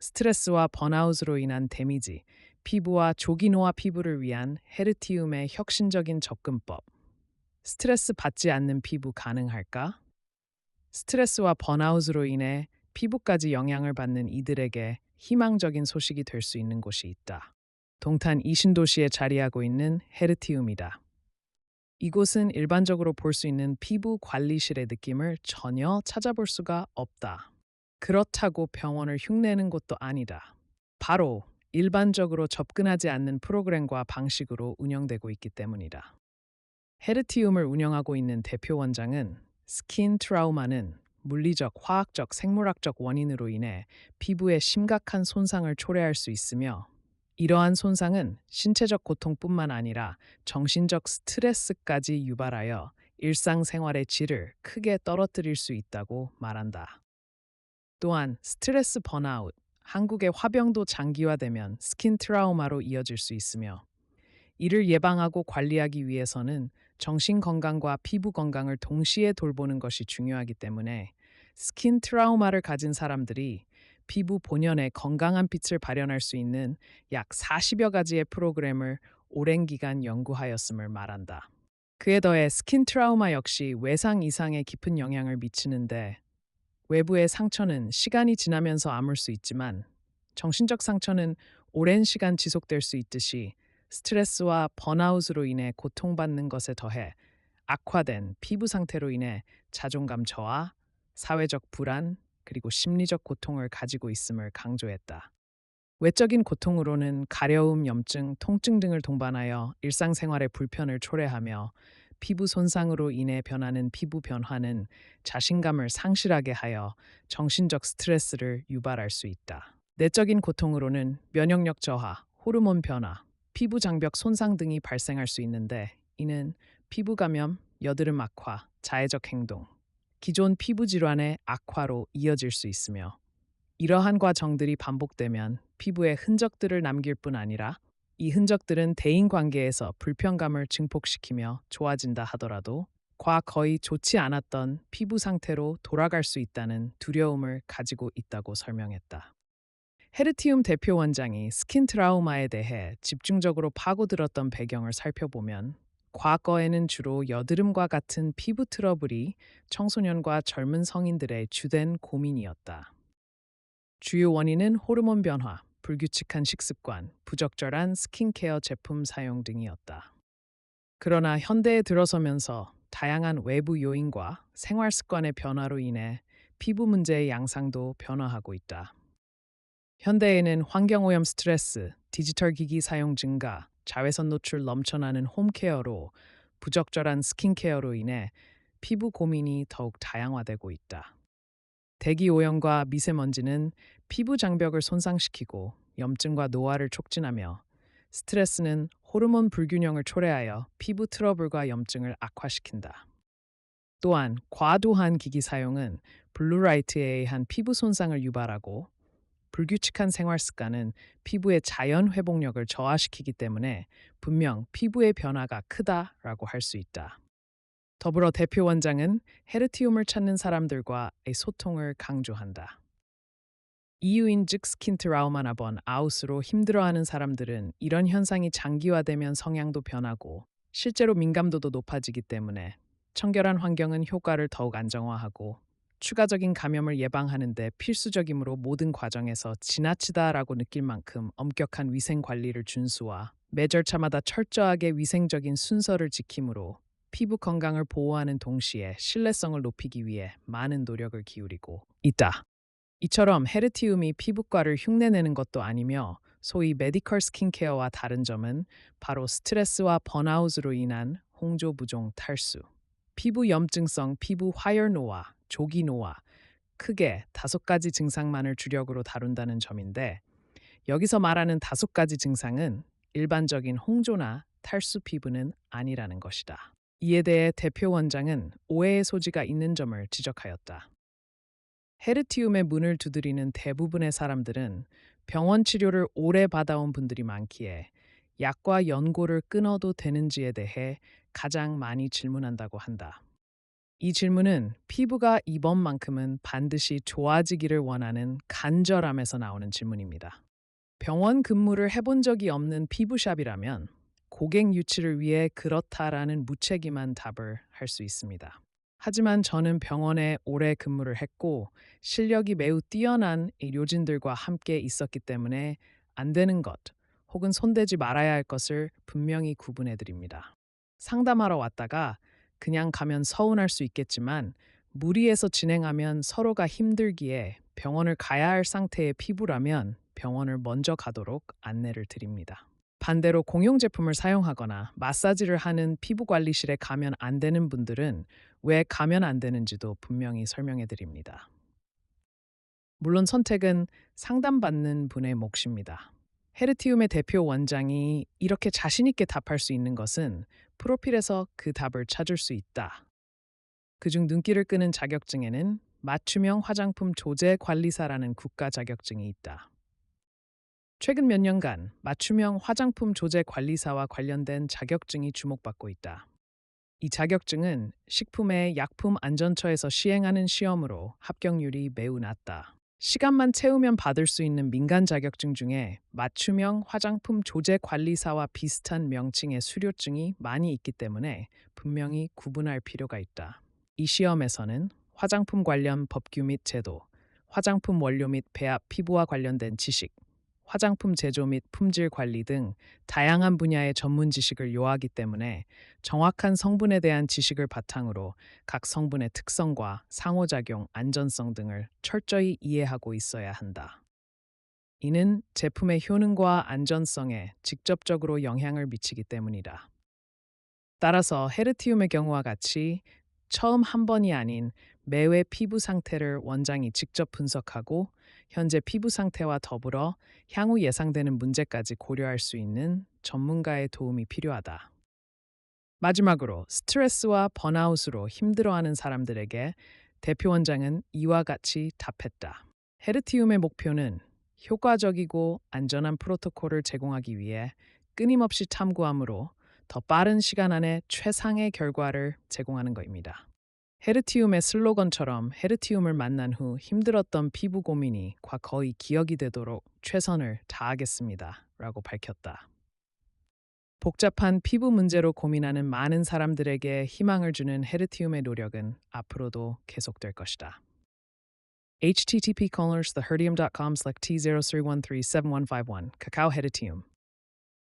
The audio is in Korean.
스트레스와 번아웃으로 인한 데미지, 피부와 조기 노화 피부를 위한 헤르티움의 혁신적인 접근법. 스트레스 받지 않는 피부 가능할까? 스트레스와 번아웃으로 인해 피부까지 영향을 받는 이들에게 희망적인 소식이 될 수 있는 곳이 있다. 동탄 이신도시에 자리하고 있는 헤르티움이다. 이곳은 일반적으로 볼 수 있는 피부 관리실의 느낌을 전혀 찾아볼 수가 없다. 그렇다고 병원을 흉내내는 곳도 아니다. 바로 일반적으로 접근하지 않는 프로그램과 방식으로 운영되고 있기 때문이다. 헤르티움을 운영하고 있는 대표 원장은 스킨 트라우마는 물리적, 화학적, 생물학적 원인으로 인해 피부에 심각한 손상을 초래할 수 있으며 이러한 손상은 신체적 고통뿐만 아니라 정신적 스트레스까지 유발하여 일상생활의 질을 크게 떨어뜨릴 수 있다고 말한다. 또한 스트레스 번아웃, 한국의 화병도 장기화되면 스킨 트라우마로 이어질 수 있으며 이를 예방하고 관리하기 위해서는 정신 건강과 피부 건강을 동시에 돌보는 것이 중요하기 때문에 스킨 트라우마를 가진 사람들이 피부 본연의 건강한 빛을 발현할 수 있는 약 40여 가지의 프로그램을 오랜 기간 연구하였음을 말한다. 그에 더해 스킨 트라우마 역시 외상 이상에 깊은 영향을 미치는데 외부의 상처는 시간이 지나면서 아물 수 있지만 정신적 상처는 오랜 시간 지속될 수 있듯이 스트레스와 번아웃으로 인해 고통받는 것에 더해 악화된 피부 상태로 인해 자존감 저하, 사회적 불안, 그리고 심리적 고통을 가지고 있음을 강조했다. 외적인 고통으로는 가려움, 염증, 통증 등을 동반하여 일상생활의 불편을 초래하며 피부 손상으로 인해 변하는 피부 변화는 자신감을 상실하게 하여 정신적 스트레스를 유발할 수 있다. 내적인 고통으로는 면역력 저하, 호르몬 변화, 피부 장벽 손상 등이 발생할 수 있는데 이는 피부 감염, 여드름 악화, 자해적 행동, 기존 피부 질환의 악화로 이어질 수 있으며 이러한 과정들이 반복되면 피부에 흔적들을 남길 뿐 아니라 이 흔적들은 대인 관계에서 불편감을 증폭시키며 좋아진다 하더라도 과 거의 좋지 않았던 피부 상태로 돌아갈 수 있다는 두려움을 가지고 있다고 설명했다. 헤르티움 대표 원장이 스킨 트라우마에 대해 집중적으로 파고들었던 배경을 살펴보면 과거에는 주로 여드름과 같은 피부 트러블이 청소년과 젊은 성인들의 주된 고민이었다. 주요 원인은 호르몬 변화, 불규칙한 식습관, 부적절한 스킨케어 제품 사용 등이었다. 그러나 현대에 들어서면서 다양한 외부 요인과 생활 습관의 변화로 인해 피부 문제의 양상도 변화하고 있다. 현대에는 환경오염 스트레스, 디지털 기기 사용 증가, 자외선 노출 넘쳐나는 홈케어로 부적절한 스킨케어로 인해 피부 고민이 더욱 다양화되고 있다. 대기 오염과 미세먼지는 피부 장벽을 손상시키고 염증과 노화를 촉진하며 스트레스는 호르몬 불균형을 초래하여 피부 트러블과 염증을 악화시킨다. 또한 과도한 기기 사용은 블루라이트에 의한 피부 손상을 유발하고 불규칙한 생활 습관은 피부의 자연 회복력을 저하시키기 때문에 분명 피부의 변화가 크다라고 할 수 있다. 더불어 대표 원장은 헤르티움을 찾는 사람들과의 소통을 강조한다. 이유인즉 스킨 트라우마나 번 아웃으로 힘들어하는 사람들은 이런 현상이 장기화되면 성향도 변하고 실제로 민감도도 높아지기 때문에 청결한 환경은 효과를 더욱 안정화하고 추가적인 감염을 예방하는 데 필수적이므로 모든 과정에서 지나치다라고 느낄 만큼 엄격한 위생 관리를 준수와 매 절차마다 철저하게 위생적인 순서를 지킴으로 피부 건강을 보호하는 동시에 신뢰성을 높이기 위해 많은 노력을 기울이고 있다. 이처럼 헤르티움이 피부과를 흉내내는 것도 아니며 소위 메디컬 스킨케어와 다른 점은 바로 스트레스와 번아웃으로 인한 홍조 부종 탈수, 피부 염증성 피부 화열 노화, 조기 노화, 크게 다섯 가지 증상만을 주력으로 다룬다는 점인데 여기서 말하는 다섯 가지 증상은 일반적인 홍조나 탈수 피부는 아니라는 것이다. 이에 대해 대표 원장은 오해의 소지가 있는 점을 지적하였다. 헤르티움의 문을 두드리는 대부분의 사람들은 병원 치료를 오래 받아온 분들이 많기에 약과 연고를 끊어도 되는지에 대해 가장 많이 질문한다고 한다. 이 질문은 피부가 이번만큼은 반드시 좋아지기를 원하는 간절함에서 나오는 질문입니다. 병원 근무를 해본 적이 없는 피부샵이라면 고객 유치를 위해 그렇다라는 무책임한 답을 할 수 있습니다. 하지만 저는 병원에 오래 근무를 했고 실력이 매우 뛰어난 의료진들과 함께 있었기 때문에 안 되는 것 혹은 손대지 말아야 할 것을 분명히 구분해 드립니다. 상담하러 왔다가 그냥 가면 서운할 수 있겠지만 무리해서 진행하면 서로가 힘들기에 병원을 가야 할 상태의 피부라면 병원을 먼저 가도록 안내를 드립니다. 반대로 공용 제품을 사용하거나 마사지를 하는 피부 관리실에 가면 안 되는 분들은 왜 가면 안 되는지도 분명히 설명해 드립니다. 물론 선택은 상담받는 분의 몫입니다. 헤르티움의 대표 원장이 이렇게 자신있게 답할 수 있는 것은 프로필에서 그 답을 찾을 수 있다. 그중 눈길을 끄는 자격증에는 맞춤형 화장품 조제 관리사라는 국가 자격증이 있다. 최근 몇 년간 맞춤형 화장품 조제 관리사와 관련된 자격증이 주목받고 있다. 이 자격증은 식품의 약품 안전처에서 시행하는 시험으로 합격률이 매우 낮다. 시간만 채우면 받을 수 있는 민간 자격증 중에 맞춤형 화장품 조제 관리사와 비슷한 명칭의 수료증이 많이 있기 때문에 분명히 구분할 필요가 있다. 이 시험에서는 화장품 관련 법규 및 제도, 화장품 원료 및 배합 피부와 관련된 지식, 화장품 제조 및 품질 관리 등 다양한 분야의 전문 지식을 요하기 때문에 정확한 성분에 대한 지식을 바탕으로 각 성분의 특성과 상호작용, 안전성 등을 철저히 이해하고 있어야 한다. 이는 제품의 효능과 안전성에 직접적으로 영향을 미치기 때문이다. 따라서 헤르티움의 경우와 같이 처음 한 번이 아닌 매회 피부 상태를 원장이 직접 분석하고 현재 피부 상태와 더불어 향후 예상되는 문제까지 고려할 수 있는 전문가의 도움이 필요하다. 마지막으로 스트레스와 번아웃으로 힘들어하는 사람들에게 대표 원장은 이와 같이 답했다. 헤르티움의 목표는 효과적이고 안전한 프로토콜을 제공하기 위해 끊임없이 탐구함으로 더 빠른 시간 안에 최상의 결과를 제공하는 것입니다. 헤르티움의 슬로건처럼 헤르티움을 만난 후 힘들었던 피부 고민이 거의 기억이 되도록 최선을 다하겠습니다. 라고 밝혔다. 복잡한 피부 문제로 고민하는 많은 사람들에게 희망을 주는 헤르티움의 노력은 앞으로도 계속될 것이다. http colors theherdium.com slash t03137151 Cacao Heritium